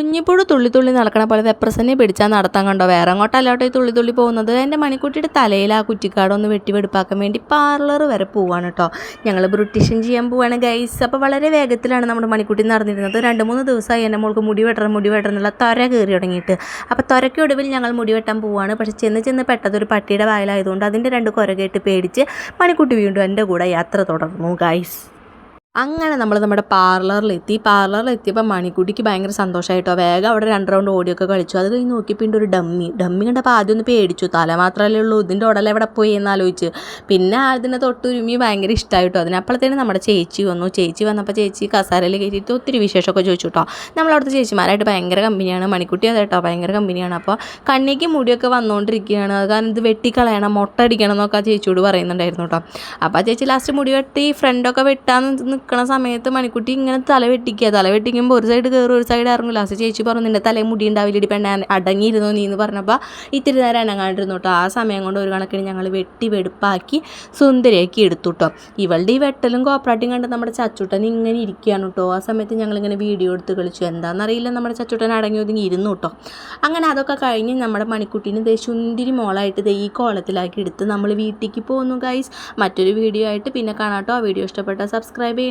കുഞ്ഞിപ്പുഴു തുള്ളി തുള്ളി നടക്കണ പോലെ വെപ്രസനെ പിടിച്ചാൽ നടത്താൻ കണ്ടോ? വേറെ അങ്ങോട്ടല്ലോട്ടോ ഈ തുള്ളി തുള്ളി പോകുന്നത്? എന്റെ മണിക്കുട്ടിയുടെ തലയിൽ ആ കുറ്റിക്കാടൊന്ന് വെട്ടിവെടുപ്പാക്കാൻ വേണ്ടി പാർലർ വരെ പോവാണ് കേട്ടോ ഞങ്ങൾ ബ്രിട്ടീഷൻ ചെയ്യാൻ പോവാണ് ഗൈസ് അപ്പോൾ വളരെ വേഗത്തിലാണ് നമ്മുടെ മണിക്കുട്ടി നടന്നിരുന്നത്. രണ്ട് മൂന്ന് ദിവസമായി എന്റെ മോൾക്ക് മുടി വെട്ടണം മുടി വെട്ടണം എന്നുള്ള തൊര കയറി തുടങ്ങിയിട്ട്. അപ്പോൾ തൊരയ്ക്കൊടുവിൽ ഞങ്ങൾ മുടി വെട്ടാൻ പോവാണ്. പക്ഷെ ചെന്ന് ചെന്ന് പെട്ടതൊരു പട്ടിയുടെ വായലായതുകൊണ്ട് അതിന്റെ രണ്ട് കുര കേട്ട് പേടിച്ച് മണിക്കുട്ടി വീണ്ടും എന്റെ കൂടെ യാത്ര തുടർന്നു ഗൈസ് അങ്ങനെ നമ്മൾ നമ്മുടെ പാർലറിലെത്തി. പാർലറിലെത്തിയപ്പോൾ മണിക്കുട്ടിക്ക് ഭയങ്കര സന്തോഷമായിട്ടോ വേഗം അവിടെ രണ്ട് റൗണ്ട് ഓടിയൊക്കെ കളിച്ചു. അത് കഴിഞ്ഞ് നോക്കിയപ്പോൾ ഒരു ഡമ്മി. ഡമ്മി കണ്ടപ്പോൾ ആദ്യം ഒന്ന് പേടിച്ചു. തല മാത്രമല്ലേ ഉള്ളൂ. ഇതിന്റെ ഉടല എവിടെ പോയി എന്നാലോചിച്ച് പിന്നെ അതിനെ തൊട്ടുരുമി ഭയങ്കര ഇഷ്ടമായിട്ടോ അതിനപ്പോഴത്തേനും നമ്മുടെ ചേച്ചി വന്നു. ചേച്ചി വന്നപ്പോൾ ചേച്ചി കസാരയിൽ കയറ്റിയിട്ട് ഒത്തിരി വിശേഷമൊക്കെ ചോദിച്ചു കേട്ടോ നമ്മളവിടുത്തെ ചേച്ചിമാരായിട്ട് ഭയങ്കര കമ്പനിയാണ്. മണിക്കുട്ടി അതായിട്ടോ ഭയങ്കര കമ്പനിയാണ്. അപ്പോൾ കണ്ണിക്ക് മുടിയൊക്കെ വന്നുകൊണ്ടിരിക്കുകയാണ് അത് കാരണം ഇത് വെട്ടിക്കളയണം മുട്ട അടിക്കണം എന്നൊക്കെ ആ ചേച്ചിയോട് പറയുന്നുണ്ടായിരുന്നു കേട്ടോ അപ്പോൾ ആ ചേച്ചി ലാസ്റ്റ് മുടി വെട്ടി ഫ്രണ്ടൊക്കെ വെട്ടാൻ നിൽക്കണ സമയത്ത് മണിക്കുട്ടി ഇങ്ങനെ തല വെട്ടിക്കുക. തല വെട്ടിക്കുമ്പോൾ ഒരു സൈഡ് കയറും ഒരു സൈഡ് ഇറങ്ങും. ലാസ്റ്റ് ചേച്ചി പറഞ്ഞു നിന്റെ തലയിൽ മുടി ഉണ്ടാവില്ല പെണ്ണ. അടങ്ങിയിരുന്നു നീ എന്ന് പറഞ്ഞപ്പോൾ ഇത്തിരി നേരം അനങ്ങാണ്ടിരുന്നു കേട്ടോ ആ സമയം കൊണ്ട് ഒരു കണക്കിന് ഞങ്ങൾ വെട്ടി വെടുപ്പാക്കി സുന്ദരിയാക്കി എടുത്തു കേട്ടോ ഇവളുടെ ഈ വെട്ടലും കോപ്പറാട്ടിയും കണ്ട് നമ്മുടെ ചച്ചുട്ടൻ ഇങ്ങനെ ഇരിക്കുകയാണ് കേട്ടോ ആ സമയത്ത് ഞങ്ങളിങ്ങനെ വീഡിയോ എടുത്ത് കളിച്ചു. എന്താണെന്നറിയില്ല നമ്മുടെ ചച്ചുട്ടൻ അടങ്ങി ഒതുങ്ങി ഇരുന്നു കേട്ടോ അങ്ങനെ അതൊക്കെ കഴിഞ്ഞ് നമ്മുടെ മണിക്കുട്ടീനെ ദേ ശുന്തിരി മോളായിട്ട് ദേ ഈ കോളത്തിലാക്കി എടുത്ത് നമ്മൾ വീട്ടിലേക്ക് പോകുന്നു ഗൈസ് മറ്റൊരു വീഡിയോ ആയിട്ട് പിന്നെ കാണാം കേട്ടോ ആ വീഡിയോ ഇഷ്ടപ്പെട്ടാൽ സബ്സ്ക്രൈബ് ചെയ്യണം.